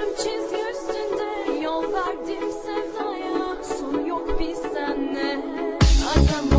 Ömrüm çizgi üstünde yol verdim sevdaya. Sonu yok biz senle adam